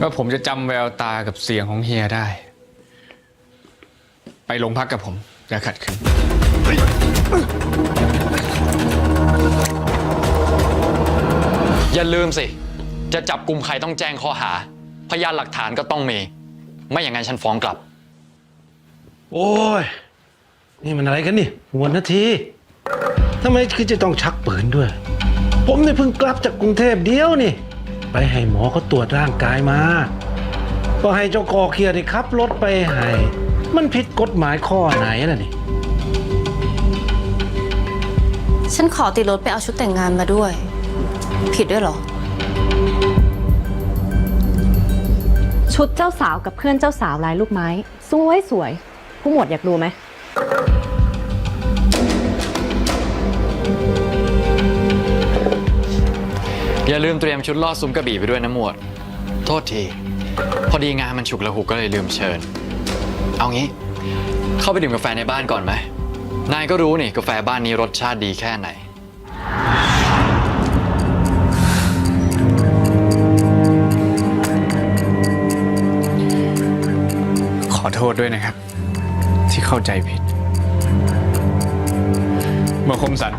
ว่าผมจะจำแววตากับเสียงของเฮียได้ ไปโรงพักกับผม อย่าขัดขืนอย่าลืมสิ จะจับกลุ่มใครต้องแจ้งข้อหา พยานหลักฐานก็ต้องมี ไม่อย่างนั้นฉันฟ้องกลับ โอ้ย นี่มันอะไรกันนี่หัวนาทีทำไมคือจะต้องชักปืนด้วย ผมเนี่ยเพิ่งกลับจากกรุงเทพเดียวนี่ ไปให้หมอเขาตรวจร่างกายมา ก็ให้เจ้ากอเคียร์นี่ขับรถไปให้ มันผิดกฎหมายข้อไหนล่ะนี่ ฉันขอติดรถไปเอาชุดแต่งงานมาด้วย ผิดด้วยเหรอ ชุดเจ้าสาวกับเพื่อนเจ้าสาวลายลูกไม้ สวยสวยๆผู้หมวดอยากดูไหม อย่าลืมเตรียมชุดล่อซุ้มกระบี่ไปด้วยนะหมวด โทษที พอดีงานมันฉุกละหุกก็เลยลืมเชิญ เอางี้ เข้าไปดื่มกาแฟในบ้านก่อนไหม นายก็รู้นี่กาแฟบ้านนี้รสชาติดีแค่ไหน ขอโทษด้วยนะครับ ที่เข้าใจผิดเมื่อคมสัน